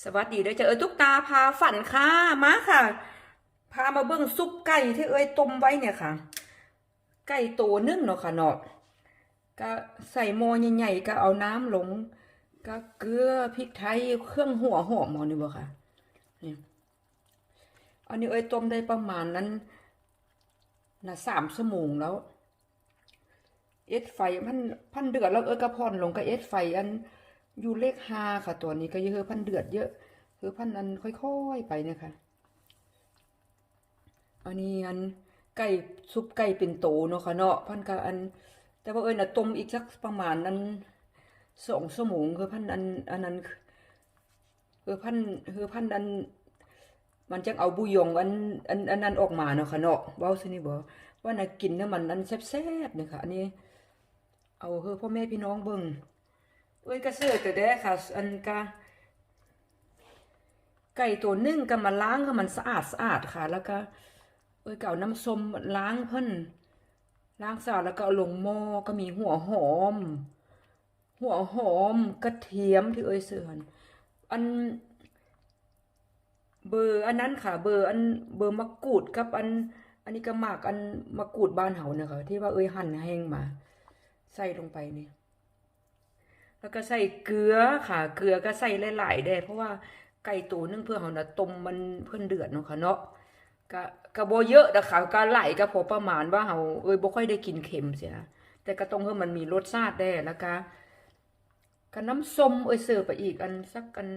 สวัสดีเด้อจ้าเอ้ยตุ๊กตาพาฝันค่ะมาค่ะ พามาเบิ่งซุปไก่ที่เอ้ยต้มไว้เนี่ยค่ะ ไก่ตัวนึ่งเนาะค่ะเนาะก็ใส่หม้อใหญ่ๆก็เอาน้ำลง ก็เกลือพริกไทยเครื่องหัวหอมมอนี่บ่ค่ะนี่อันนี้เอ้ยต้มได้ประมาณนั้นนะสามชั่วโมงแล้ว เอ็ดไฟมันพันเดือดแล้วเอ้ยก็พ่อนลงก็เอ็ดไฟอัน อยู่เลขห้าค่ะ ตัวนี้ก็เยอะพันเดือดเยอะคือพันอันค่อยๆไปนะคะ อันนี้อันไก่ซุปไก่เป็นโตเนาะค่ะเนาะพันก็อัน แต่ว่าเอ้ยน่ะต้มอีกสักประมาณนั้นสองชั่วโมงคือพันอันอันนั้นคือพันคือพันอันมันจังเอาบุยงอันอันอันนั้นออกมาเนาะค่ะเนาะว้าซินี่บ่ว่าน่ะกินเนี่ยมันอันแซ่บๆเนี่ยค่ะอันนี้ เอาเฮ้อพ่อแม่พี่น้องเบิ่ง เอ้ยก็ซื้อแต่แด้ค่ะอันกะไก่ตัวนึ่งก็มาล้างให้มันสะอาดสะอาดค่ะ แล้วก็ เอ้ยเก็เอาน้ำส้มล้างเพิ่นล้างสะอาดแล้วก็ลงหม้อก็มีหัวหอม หัวหอมกระเทียมที่เอ้ยซื้อนอัน เบอร์อันนั้นค่ะ เบอร์อันเบอร์มะกรูดกับอัน อันนี้ก็หมากอันมะกรูดบ้านเฮาเนี่ยค่ะที่ว่าเอ้ยหั่นแห้งมา ใส่ลงไปนี่ แล้วก็ใส่เกลือค่ะ เกลือก็ใส่หลายๆได้เพราะว่าไก่ตัวนึงเพื่อเฮาน่ะต้มมันเพิ่นเดือดเนาะค่ะเนาะก็ก็บ่เยอะนะคะก็หลก็พอประมาณว่าเฮาเอ้ยบ่ค่อยได้กินเค็มเสียแต่ก็ต้องให้มันมีรสชาติได้แล้วก็ก็น้ำส้มเอ้ยเสิร์ฟไปอีกอันสักอัน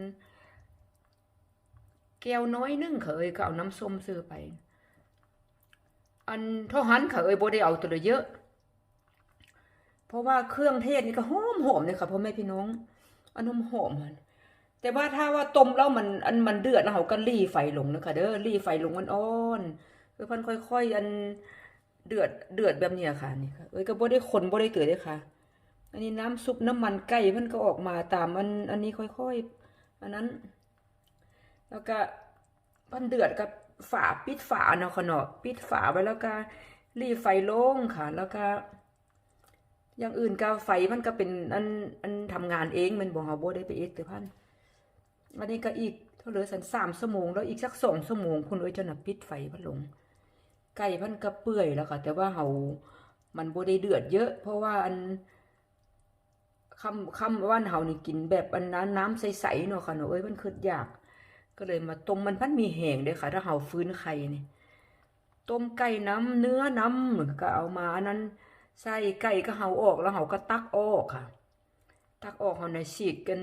แก้วน้อยนึงค่ะเอ้ยก็เอาน้ำส้มเสิร์ฟไป อันเท่าหันค่ะเอ้ยบ่ได้เอาตัวเยอะ เพราะว่าเครื่องเทศนี่ก็หอมหอมเลยค่ะพ่อแม่พี่น้อง อันหอมหอมมันแต่ว่าถ้าว่าต้มแล้วมันอันมันเดือดแล้วเขาก็รีไฟลงนะคะเด้อรีไฟลงมันอ่อนคือพันค่อยๆอันเดือดเดือดแบบนี้ค่ะนี่ค่ะเอ้ยก็บ่ได้คนบ่ได้เกิดเลยค่ะ อันนี้น้ำซุปน้ำมันไก่มันก็ออกมาตามอันอันนี้ค่อยๆอันนั้น แล้วก็พันเดือดกับฝาปิดฝาเนาะค่ะเนาะปิดฝาไว้แล้วก็รีไฟลงค่ะ แล้วก็ อย่างอื่นก็ไฟมันก็เป็นอันอันทำงานเองมันบ่เฮาบ่ได้ไปเอ็ดเด้อพันอันนี้ก็อีกเท่าเหลือสัน3ชั่วโมงแล้วอีกสัก2ชั่วโมงคุณเอ้ยจนปิดไฟพัดลงไก่พันก็เปื่อยแล้วค่ะ แต่ว่าเฮามันบ่ได้เดือดเยอะ เพราะว่าอันคำคำว่าเฮานี่กินแบบอันนั้นน้ำใสๆเนาะค่ะเนาะเอ้ยมันคืออยาก ก็เลยมาต้มมันพันมีแห้งเด้อค่ะ ถ้าเฮาฟื้นไข่นี่ต้มไก่น้ำเนื้อน้ำก็เอามาอันนั้น ใส่ไก่ก็เฮาออกแล้วเฮาก็ตักออกค่ะ ตักออกเฮาในฉีกกัน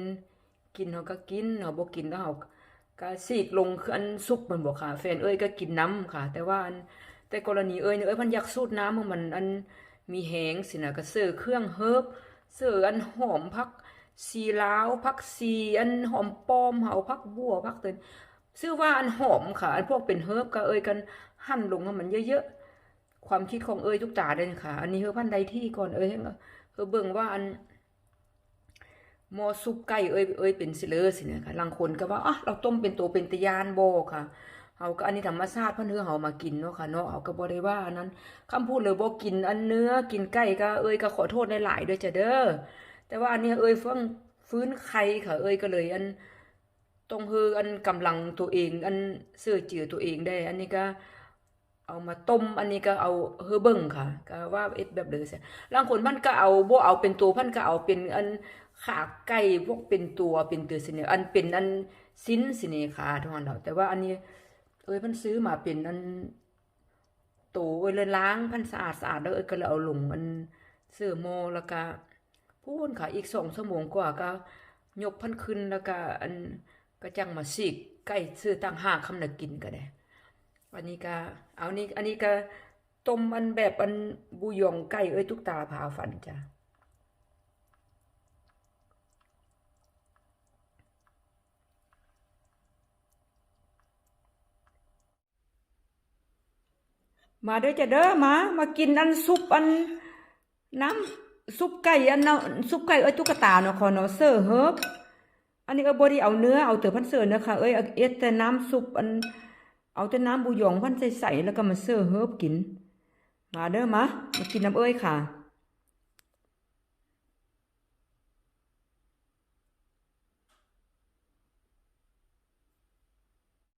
กินเฮาก็กินเฮาบ่กินแล้วเฮาก็ฉีกลงคืออันซุปมันบ่ค่ะแฟนเอ้ยก็กินน้ำค่ะ แต่ว่าอันแต่กรณีเอ้ยเอ้ยพิ่นอยากสูตรน้ำของมันอันมีแหงสินะก็ซื้อเครื่องเฮิบซื้ออันหอมผักซีลาวผักซีอันหอมป้อมเฮาผักบัวผักเตินซื้อว่าอันหอมค่ะ อันพวกเป็นเฮิบก็เอ้ยกันหั่นลงให้มันเยอะๆ ความคิดของเอ้ยทุกตาเด้นค่ะ อันนี้เฮอพันใดที่ก่อนเอ้ยเฮอเบิ่งว่าอันมอซุปไก่เอ้ยเอ้ยเป็นสิเลอสิเนี่ยค่ะบางคนก็ว่าอะเราต้มเป็นตัวเป็นตะยานโบค่ะเฮาก็อันนี้ธรรมชาติเพิ่นเฮอเฮามากินเนาะค่ะเนาะเฮาก็บ่ได้ว่าอันนั้นคำพูดเลยบ่กินอันเนื้อกินไก่ก็เอ้ยก็ขอโทษหลายๆด้วยจ้ะเด้อแต่ว่าอันนี้เอ้ยเพิ่งฟื้นไข่ค่ะ เอ้ยก็เลยอันต้องเฮออันกำลังตัวเอง อันเสื้อจือตัวเองได้ อันนี้ก็ เอามาต้มอันนี้ก็เอาเฮอเบิ่งค่ะ ก็ว่าเอ็ดแบบเด้อซะบางคนมันก็เอาบ่เอาเป็นตัวพันก็เอาเป็นอันขาไก่พวกเป็นตัวเป็นตัวสิเนี่ยอันเป็นอันสิ้นสิเนค่ะทุกคนเราแต่ว่าอันนี้เอ้ยพันซื้อมาเป็นอันโตเอ้ยเลยล้างพันสะอาดสะอาดแล้วเอ้ยก็เลยเอาลงอันเสื้อโมแล้วก็พูนค่ะ อีกสองชั่วโมงกว่าก็ยกพันขึ้นแล้วก็อันก็จังมาสิกไก่ซื้อตั้งห้าคำน่ะกินก็ได้ อันนี้ก็เอานี่อันนี้ก็ต้มอันแบบอันบุยองไก่เอ้ยทุกตาพาฝันจ้ะมาเด้อจะเด้อมา มากินอันซุปอันน้ำซุปไก่อันเนาะซุปไก่เอ้ยตุ๊กตาเนาะขอเนาะเสิร์ฟเฮิบอันนี้ก็บ่ได้เอาเนื้อเอาแต่พันเสิร์ฟเนาะค่ะเอ้ยเอาเอ็ดแต่น้ำซุปอัน เอาแต่น้ำบุยองพันใสๆแล้วก็มาเสิร์ฟเฮิบกิน มาเด้อมามากินน้ำเอ้ยค่ะ